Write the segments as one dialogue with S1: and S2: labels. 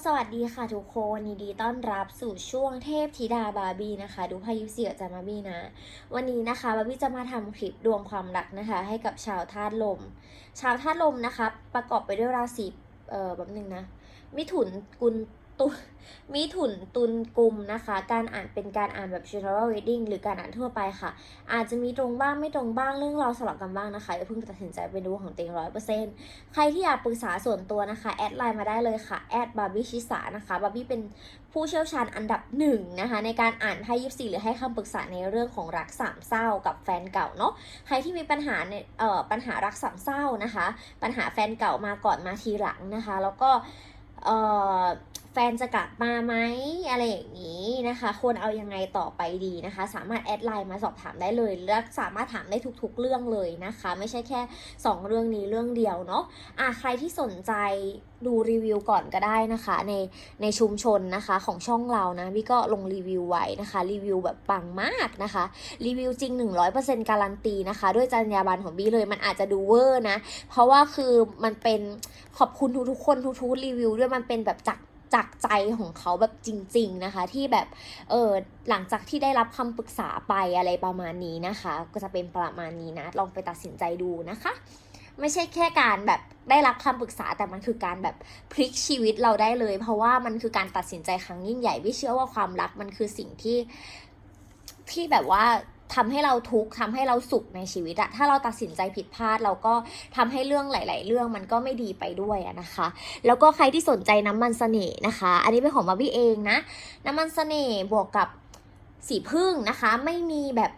S1: สวัสดีค่ะทุกคนยินดีต้อนรับสู่ช่วงเทพธิดาบาร์บี้นะคะ ดูพายุเสียจามาบี้นะ วันนี้นะคะบาร์บี้จะมาทำคลิปดวงความรักนะคะ ให้กับชาวธาตุลม ชาวธาตุลมนะคะ ประกอบไปด้วยราศีเอ่อแบบหนึ่งนะ มิถุนกุล ตุมิถุนตุลกุมนะคะ การอ่านเป็นการอ่านแบบ general reading หรือการอ่านทั่วไปค่ะ อาจจะมีตรงบ้างไม่ตรงบ้างเรื่องราวสลับกันบ้างนะคะอย่าเพิ่งตัดสินใจเป็นดูของเต็งร้อยเปอร์เซ็นต์ใครที่อยากปรึกษาส่วนตัวนะคะ แอดไลน์มาได้เลยค่ะแอดบาร์บี้ชิสานะคะบาร์บี้เป็นผู้เชี่ยวชาญอันดับหนึ่งนะคะ ในการอ่านไพ่ยิปซีหรือให้คำปรึกษาในเรื่องของรักสามเศร้ากับแฟนเก่าเนาะใครที่มีปัญหาในเอ่อปัญหารักสามเศร้านะคะ ปัญหาแฟนเก่ามาก่อนมาทีหลังนะคะ แล้วก็เอ่อ แฟนจะกลับมาไหมอะไรอย่างนี้นะคะ ควรเอายังไงต่อไปดีนะคะ สามารถแอดไลน์มาสอบถามได้เลย และสามารถถามได้ทุกๆเรื่องเลยนะคะ ไม่ใช่แค่ 2 เรื่องนี้เรื่องเดียวเนาะอะใครที่สนใจดูรีวิวก่อนก็ได้นะคะ ในในชุมชนนะคะของช่องเรานะพี่ก็ลงรีวิวไว้นะคะ รีวิวแบบปังมากนะคะ รีวิวจริง 100%การันตีนะคะ ด้วยจรรยาบรรณของบี้เลยมันอาจจะดูเวอร์นะ เพราะว่าคือมันเป็นขอบคุณทุกๆคนทุกๆรีวิวด้วยมันเป็นแบบจาก จากใจของเขาแบบจริง ๆนะคะ ที่แบบเออหลังจากที่ได้รับคำปรึกษาไปอะไรประมาณนี้นะคะ ก็จะเป็นประมาณนี้นะ ลองไปตัดสินใจดูนะคะ ไม่ใช่แค่การแบบได้รับคำปรึกษาแต่มันคือการแบบพลิกชีวิตเราได้เลย เพราะว่ามันคือการตัดสินใจครั้งยิ่งใหญ่วิเชื่อว่าความรักมันคือสิ่งที่ที่แบบว่า ทำให้เราทุกข์ทำให้เราสุขในชีวิตอะถ้าเราตัดสินใจผิดพลาดเราก็ทำให้เรื่องหลาย ๆ เรื่องมันก็ไม่ดีไปด้วยอะนะคะ แล้วก็ใครที่สนใจน้ำมันเสน่ห์นะคะ อันนี้เป็นของบาร์บี้เองนะ น้ำมันเสน่ห์บวกกับสีพึ่งนะคะ ไม่มีแบบ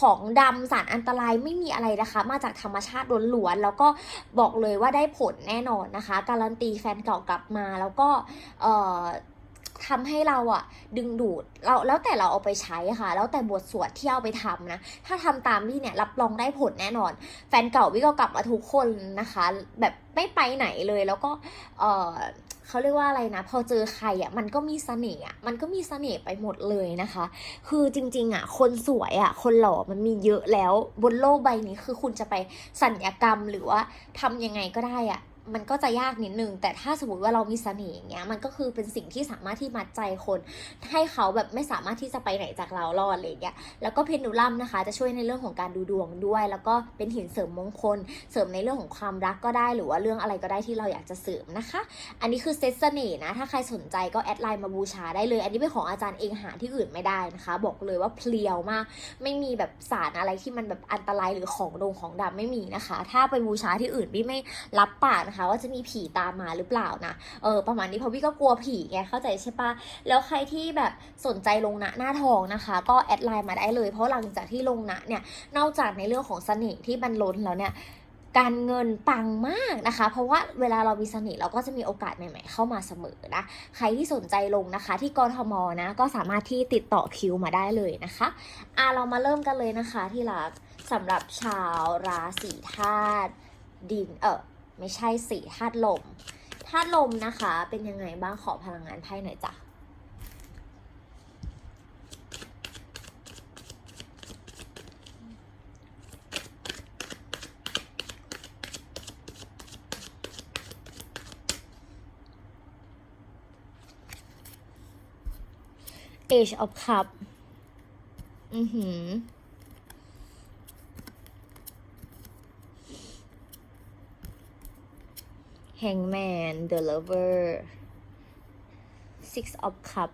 S1: ของดำสารอันตรายไม่มีอะไรนะคะ มาจากธรรมชาติล้วนๆแล้วก็บอกเลยว่าได้ผลแน่นอนนะคะ การันตีแฟนเก่ากลับมาแล้วก็เอ่อ ทำให้เราอะดึงดูดเราแล้วแต่เราเอาไปใช้ค่ะ แล้วแต่บทสวดที่เอาไปทำนะ ถ้าทำตามพี่เนี่ยรับรองได้ผลแน่นอน แฟนเก่าพี่ก็กลับมาทุกคนนะคะ แบบไม่ไปไหนเลยแล้วก็เออเขาเรียกว่าอะไรนะ พอเจอใครอะมันก็มีเสน่ห์อะมันก็มีเสน่ห์ไปหมดเลยนะคะ คือจริง ๆ อะ คนสวยอะ คนหล่อมันมีเยอะแล้วบนโลกใบนี้คือคุณจะไปสัญญกรรมหรือว่าทำยังไงก็ได้อะ มันก็จะยากนิดนึง แต่ถ้าสมมติว่าเรามีเสน่ห์อย่างเงี้ย มันก็คือเป็นสิ่งที่สามารถที่มัดใจคน ให้เขาแบบไม่สามารถที่จะไปไหนจากเรารอดอะไรอย่างเงี้ย แล้วก็เพนดูลัมนะคะ จะช่วยในเรื่องของการดูดวงด้วย แล้วก็เป็นหินเสริมมงคล เสริมในเรื่องของความรักก็ได้ หรือว่าเรื่องอะไรก็ได้ที่เราอยากจะเสริมนะคะ อันนี้คือเซตเสน่ห์นะ ถ้าใครสนใจก็แอดไลน์มาบูชาได้เลย อันนี้เป็นของอาจารย์เองหาที่อื่นไม่ได้นะคะ บอกเลยว่าเพลียวมาก ไม่มีแบบสารอะไรที่มันแบบอันตรายหรือของดงของดำไม่มีนะคะ ถ้าไปบูชาที่อื่นพี่ไม่รับปากนะคะ ว่าจะมีผีตามมาหรือเปล่านะเออประมาณนี้เพราะพี่ก็กลัวผีไงเข้าใจใช่ปะแล้วใครที่แบบสนใจลงนะหน้าทองนะคะ ก็แอดไลน์มาได้เลย เพราะหลังจากที่ลงนะเนี่ยนอกจากในเรื่องของเสน่ห์ที่มันล้นแล้วเนี่ยการเงินปังมากนะคะ เพราะว่าเวลาเรามีเสน่ห์เราก็จะมีโอกาสใหม่ๆเข้ามาเสมอนะ ใครที่สนใจลงนะคะ ที่กรทมนะ ก็สามารถที่ติดต่อคิวมาได้เลยนะคะอะเรามาเริ่มกันเลยนะคะที่รักสำหรับชาวราศีธาตุดินเออ ไม่ใช่สีธาตุลมธาตุลมนะคะ เป็นยังไงบ้างขอพลังงานไพ่หน่อยจ้ะ Age of Cup อือหือ Hangman The Lover Six of Cup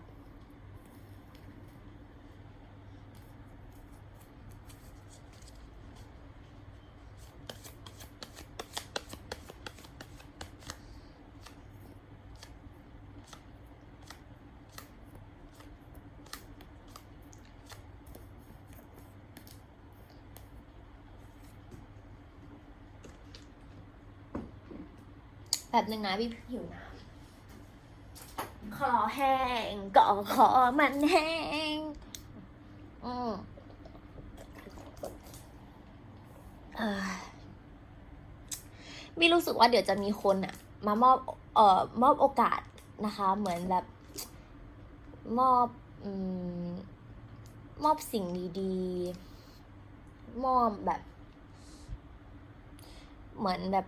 S1: แบบหนึ่งนะพี่หิวน้ำขอแห้งก็ขอมันแห้ง อืมเอ่อมีรู้สึกว่าเดี๋ยวจะมีคนอะมามอบเอ่อมอบโอกาสนะคะ เหมือนแบบมอบอืมมอบสิ่งดีๆ มอบแบบ เหมือนแบบ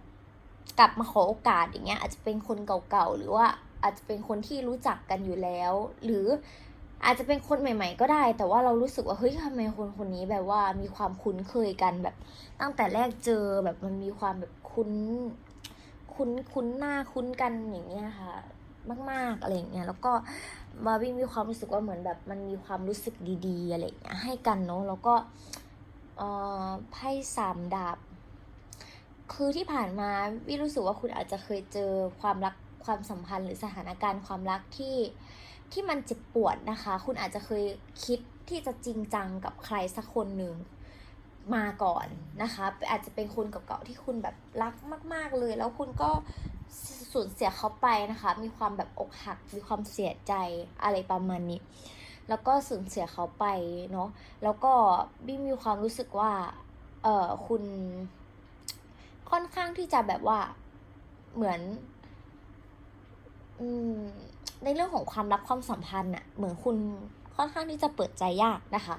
S1: กลับมาขอโอกาสอย่างเงี้ยอาจจะเป็นคนเก่าๆหรือว่าอาจจะเป็นคนที่รู้จักกันอยู่แล้ว หรืออาจจะเป็นคนใหม่ ๆ ก็ได้ แต่ว่าเรารู้สึกว่าเฮ้ยทำไมคนคนนี้แบบว่ามีความคุ้นเคยกันแบบ ตั้งแต่แรกเจอแบบมันมีความแบบคุ้นคุ้นคุ้นหน้าคุ้นกันอย่างเงี้ยค่ะ มาก ๆอะไรอย่างเงี้ยแล้วก็บาร์บี้มีความรู้สึกว่าเหมือนแบบมันมีความรู้สึกดีๆอะไรอย่างเงี้ยให้กันเนาะแล้วก็เอ่อไพ่สามดาบ คือที่ผ่านมาวิรู้สึกว่าคุณอาจจะเคยเจอความรักความสัมพันธ์หรือสถานการณ์ความรักที่ที่มันเจ็บปวดนะคะ คุณอาจจะเคยคิดที่จะจริงจังกับใครสักคนหนึ่งมาก่อนนะคะ อาจจะเป็นคนเก่าๆที่คุณแบบรักมาก ๆเลย แล้วคุณก็สูญเสียเขาไปนะคะ มีความแบบอกหัก มีความเสียใจอะไรประมาณนี้ แล้วก็สูญเสียเขาไปเนาะ แล้วก็บี้มีความรู้สึกว่า เออคุณ ค่อนข้างที่จะแบบว่าเหมือนอืมในเรื่องของความรักความสัมพันธ์อะเหมือนคุณค่อนข้างที่จะเปิดใจยากนะคะ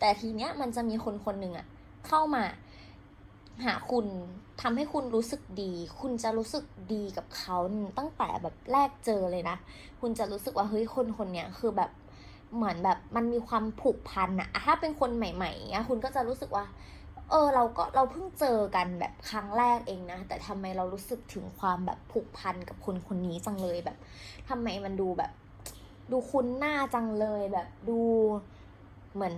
S1: แต่ทีเนี้ยมันจะมีคนคนหนึ่งอะเข้ามาหาคุณทำให้คุณรู้สึกดี คุณจะรู้สึกดีกับเขาตั้งแต่แบบแรกเจอเลยนะ คุณจะรู้สึกว่าเฮ้ยคนคนเนี้ยคือแบบเหมือนแบบมันมีความผูกพันอะถ้าเป็นคนใหม่ๆเงี้ยคุณก็จะรู้สึกว่า เออเราก็เราเพิ่งเจอกันแบบครั้งแรกเองนะ แต่ทำไมเรารู้สึกถึงความแบบผูกพันกับคนคนนี้จังเลยแบบทำไมมันดูแบบ ดูคุ้นหน้าจังเลยแบบดูเหมือน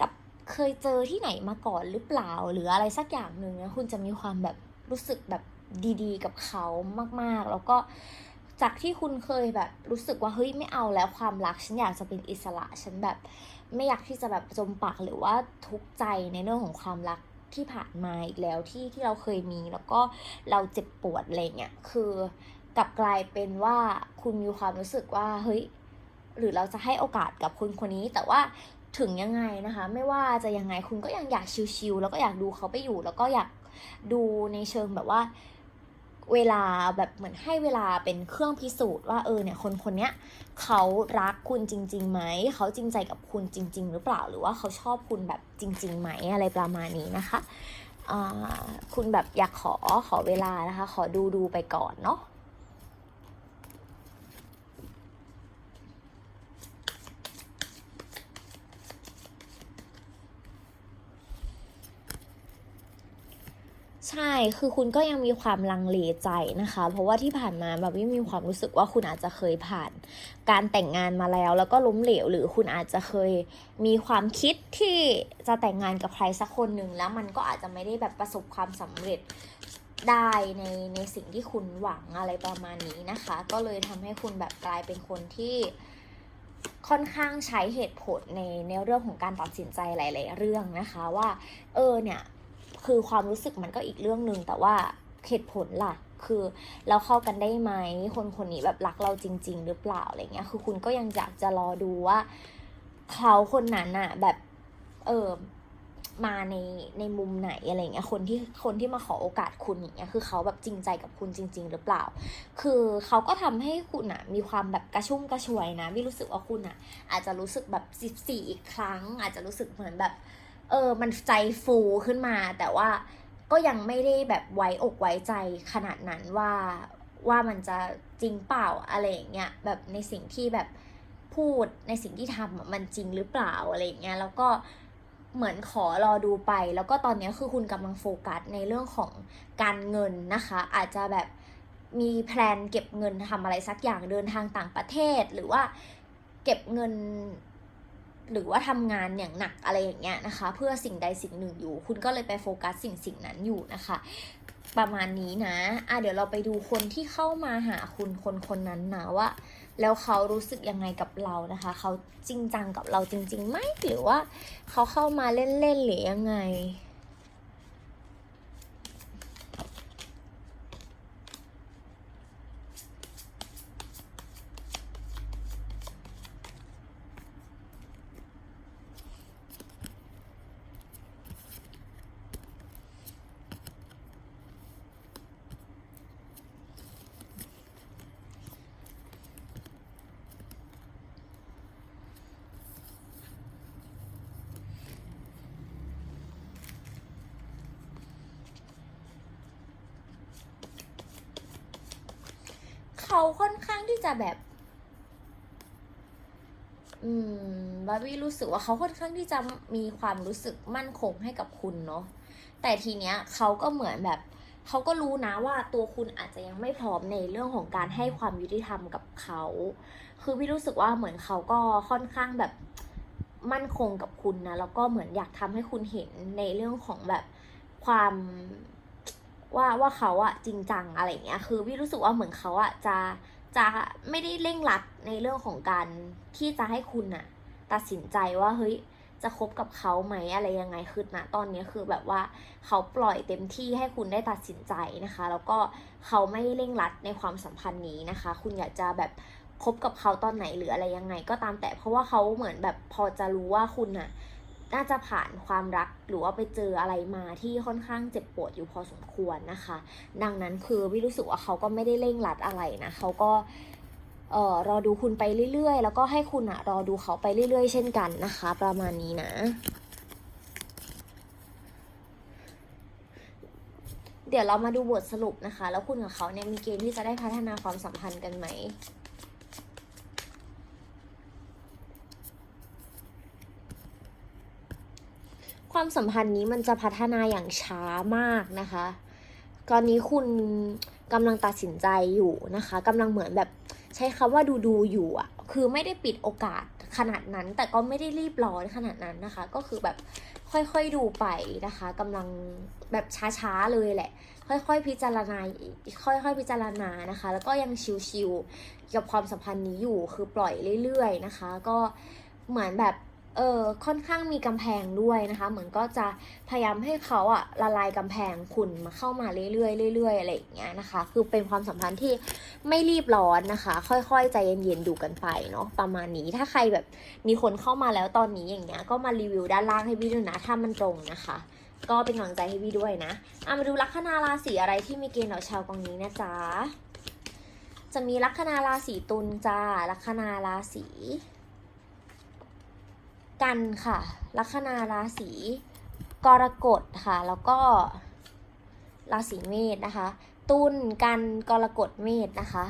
S1: กับเคยเจอที่ไหนมาก่อนหรือเปล่า หรืออะไรสักอย่างหนึ่งนะคุณจะมีความแบบรู้สึกแบบดีๆ กับเขามาก ๆ แล้วก็ จากที่คุณเคยแบบรู้สึกว่าเฮ้ยไม่เอาแล้วความรักฉันอยากจะเป็นอิสระฉันแบบ ไม่อยากที่จะแบบจมปักหรือว่าทุกข์ใจในเรื่องของความรักที่ผ่านมาอีกแล้วที่ที่เราเคยมีแล้วก็เราเจ็บปวดอะไรเงี้ยคือกลับกลายเป็นว่าคุณมีความรู้สึกว่าเฮ้ยหรือเราจะให้โอกาสกับคนคนนี้ แต่ว่าถึงยังไงนะคะ ไม่ว่าจะยังไงคุณก็ยังอยากชิลๆแล้วก็อยากดูเขาไปอยู่ แล้วก็อยากดูในเชิงแบบว่า เวลาแบบเหมือนให้เวลาเป็นเครื่องพิสูจน์ว่าเออเนี่ยคนคนเนี้ยเขารักคุณจริงๆไหมเขาจริงใจกับคุณจริง ๆ หรือเปล่าหรือว่าเขาชอบคุณแบบจริงๆไหมอะไรประมาณนี้นะคะคุณแบบอยากขอขอเวลานะคะ ขอดูดูไปก่อนเนาะ ใช่ คือคุณก็ยังมีความลังเลใจนะคะ เพราะว่าที่ผ่านมาแบบวิมีความรู้สึกว่าคุณอาจจะเคยผ่าน การแต่งงานมาแล้ว แล้วก็ล้มเหลว หรือคุณอาจจะเคยมีความคิดที่จะแต่งงานกับใครสักคนหนึ่งแล้วมันก็อาจจะไม่ได้แบบประสบความสำเร็จได้ในในสิ่งที่คุณหวังอะไรประมาณนี้นะคะ ก็เลยทำให้คุณแบบกลายเป็นคนที่ค่อนข้างใช้เหตุผลในในเรื่องของการตัดสินใจหลาย ๆ เรื่องนะคะว่า เออเนี่ย คือความรู้สึกมันก็อีกเรื่องหนึ่งแต่ว่าเหตุผลล่ะ คือเราเข้ากันได้ไหมคนคนนี้แบบรักเราจริง ๆ หรือเปล่าอะไรเงี้ย คือคุณก็ยังอยากจะรอดูว่า เขาคนนั้นอะแบบเออมาในในมุมไหนอะไรเงี้ยคนที่คนที่มาขอโอกาสคุณอย่างเงี้ยคือเขาแบบจริงใจกับคุณจริง ๆ หรือเปล่า คือเขาก็ทำให้คุณอะมีความแบบกระชุ่มกระชวยนะวิรู้สึกว่าคุณอะอาจจะรู้สึกแบบสิบสี่อีกครั้ง อาจจะรู้สึกเหมือนแบบ ออมันใจฟูขึ้นมา แต่ว่าก็ยังไม่ได้แบบไว้อกไว้ใจขนาดนั้นว่าว่ามันจะจริงเปล่าอะไรอย่างเงี้ยแบบในสิ่งที่แบบพูดในสิ่งที่ทำมันจริงหรือเปล่าอะไรอย่างเงี้ยแล้วก็เหมือนขอรอดูไป แล้วก็ตอนนี้คือคุณกำลังโฟกัสในเรื่องของการเงินนะคะ อาจจะแบบมีแพลนเก็บเงินทำอะไรสักอย่างเดินทางต่างประเทศ หรือว่าเก็บเงิน หรือว่าทำงานอย่างหนักอะไรอย่างเงี้ยนะคะ เพื่อสิ่งใดสิ่งหนึ่งอยู่ คุณก็เลยไปโฟกัสสิ่งสิ่งนั้นอยู่นะคะ ประมาณนี้นะอะเดี๋ยวเราไปดูคนที่เข้ามาหาคุณคนคนนั้นนะว่า แล้วเขารู้สึกยังไงกับเรานะคะ เขาจริงจังกับเราจริงๆไหมหรือว่าเขาเข้ามาเล่นๆหรือยังไง ค่อนข้างที่จะแบบ อืมบาร์บี้รู้สึกว่าเขาค่อนข้างที่จะมีความรู้สึกมั่นคงให้กับคุณเนาะแต่ทีเนี้ยเขาก็เหมือนแบบเขาก็รู้นะว่าตัวคุณอาจจะยังไม่พร้อมในเรื่องของการให้ความยุติธรรมกับเขา คือพี่รู้สึกว่าเหมือนเขาก็ค่อนข้างแบบมั่นคงกับคุณนะ แล้วก็เหมือนอยากทำให้คุณเห็นในเรื่องของแบบความ ว่าว่าเขาอะจริงจังอะไรเงี้ยคือพี่รู้สึกว่าเหมือนเขาอะจะจะไม่ได้เร่งรัดในเรื่องของการที่จะให้คุณอะตัดสินใจว่าเฮ้ยจะคบกับเขาไหมอะไรยังไงคือณตอนนี้คือแบบว่าเขาปล่อยเต็มที่ให้คุณได้ตัดสินใจนะคะ แล้วก็เขาไม่เร่งรัดในความสัมพันธ์นี้นะคะ คุณอยากจะแบบคบกับเขาตอนไหนหรืออะไรยังไงก็ตามแต่เพราะว่าเขาเหมือนแบบพอจะรู้ว่าคุณน่ะ น่าจะผ่านความรักหรือว่าไปเจออะไรมาที่ค่อนข้างเจ็บปวดอยู่พอสมควรนะคะ ดังนั้นคือวิรู้สึกว่าเขาก็ไม่ได้เร่งรัดอะไรนะเขาก็เอ่อรอดูคุณไปเรื่อย ๆ แล้วก็ให้คุณอะรอดูเขาไปเรื่อย ๆ เช่นกันนะคะ ประมาณนี้นะ เดี๋ยวเรามาดูบทสรุปนะคะ แล้วคุณกับเขาเนี่ยมีเกณฑ์ที่จะได้พัฒนาความสัมพันธ์กันไหม ความสัมพันธ์นี้มันจะพัฒนาอย่างช้ามากนะคะ ตอนนี้คุณกำลังตัดสินใจอยู่นะคะกำลังเหมือนแบบใช้คำว่าดูดูอยู่อะคือไม่ได้ปิดโอกาสขนาดนั้น แต่ก็ไม่ได้รีบร้อนขนาดนั้นนะคะ ก็คือแบบค่อยๆดูไปนะคะกำลังแบบช้าๆเลยแหละ ค่อยๆพิจารณาค่อยๆพิจารณานะคะ แล้วก็ยังชิวๆกับความสัมพันธ์นี้อยู่คือปล่อยเรื่อยๆนะคะ ก็เหมือนแบบ เออค่อนข้างมีกำแพงด้วยนะคะ เหมือนก็จะพยายามให้เขาอะละลายกำแพงคุณมาเข้ามาเรื่อยๆเรื่อยๆอะไรอย่างเงี้ยนะคะ คือเป็นความสัมพันธ์ที่ไม่รีบร้อนนะคะ ค่อยๆใจเย็นๆดูกันไปเนาะประมาณนี้ถ้าใครแบบมีคนเข้ามาแล้วตอนนี้อย่างเงี้ยก็มารีวิวด้านล่างให้พี่ด้วยนะถ้ามันตรงนะคะ ก็เป็นกำลังใจให้พี่ด้วยนะเอามาดูลัคนาราศีอะไรที่มีเกณฑ์ต่อชาวกองนี้นะจ๊ะจะมีลัคนาราศีตุลจ้าลัคนาราศี กันค่ะ ลัคนาราศีกรกฎค่ะ แล้วก็ราศีเมษนะคะ ตุลกันกรกฎเมษนะคะ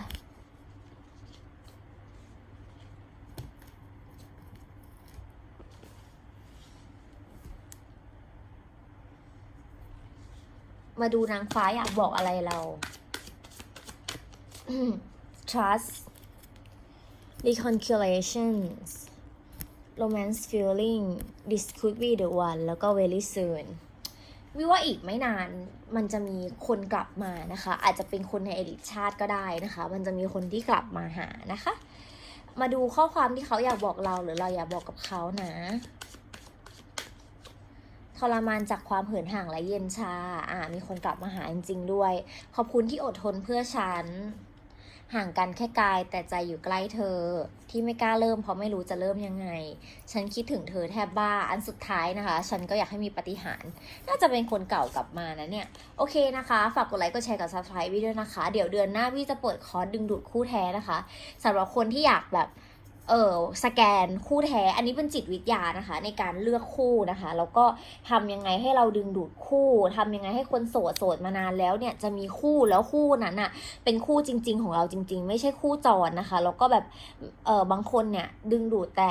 S1: มาดูนางฟ้าอยากบอกอะไรเรา trust reconciliations romance feeling this could be the one แล้วก็ very soon วิว่าอีกไม่นานมันจะมีคนกลับมานะคะ อาจจะเป็นคนในอดีตชาติก็ได้นะคะ มันจะมีคนที่กลับมาหานะคะ มาดูข้อความที่เขาอยากบอกเราหรือเราอยากบอกกับเขานะทรมานจากความเหินห่างและเย็นชา อ่า มีคนกลับมาหาจริงๆด้วย ขอบคุณที่อดทนเพื่อฉัน ห่างกันแค่กายแต่ใจอยู่ใกล้เธอ ที่ไม่กล้าเริ่มเพราะไม่รู้จะเริ่มยังไง ฉันคิดถึงเธอแทบบ้า อันสุดท้ายนะคะ ฉันก็อยากให้มีปฏิหาร น่าจะเป็นคนเก่ากลับมานะเนี่ย โอเคนะคะ ฝากกดไลค์กดแชร์กับ subscribe วิด้วยนะคะ เดี๋ยวเดือนหน้าพี่จะเปิดคอร์สดึงดูดคู่แท้นะคะสำหรับคนที่อยากแบบ เออสแกนคู่แท้ อันนี้เป็นจิตวิทยานะคะ ในการเลือกคู่นะคะ แล้วก็ทำยังไงให้เราดึงดูดคู่ทำยังไงให้คนโสดโสดมานานแล้วเนี่ยจะมีคู่แล้วคู่นั้นอะเป็นคู่จริง ๆ ของเราจริง ๆ ไม่ใช่คู่จรนะคะ แล้วก็แบบเออบางคนเนี่ยดึงดูดแต่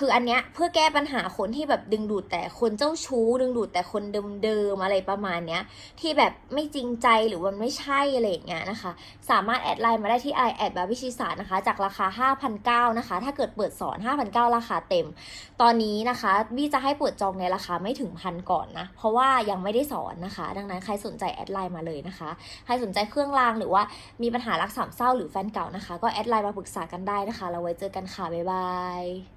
S1: คืออันเนี้ยเพื่อแก้ปัญหาคนที่แบบดึงดูดแต่คนเจ้าชู้ ดึงดูดแต่คนเดิมๆอะไรประมาณเนี้ยที่แบบไม่จริงใจหรือมันไม่ใช่อะไรอย่างเงี้ยนะคะ สามารถแอดไลน์มาได้ที่ไอแอดบาร์บิชิสานะคะ จากราคา 5,900นะคะ ถ้าเกิดเปิดสอน 5,900 ราคาเต็ม ตอนนี้นะคะบี้จะให้เปิดจองในราคาไม่ถึงพันก่อนนะเพราะว่ายังไม่ได้สอนนะคะ ดังนั้นใครสนใจแอดไลน์มาเลยนะคะใครสนใจเครื่องรางหรือว่ามีปัญหารักสามเศร้าหรือแฟนเก่านะคะ ก็แอดไลน์มาปรึกษากันได้นะคะ เราไว้เจอกันค่ะบ๊ายบาย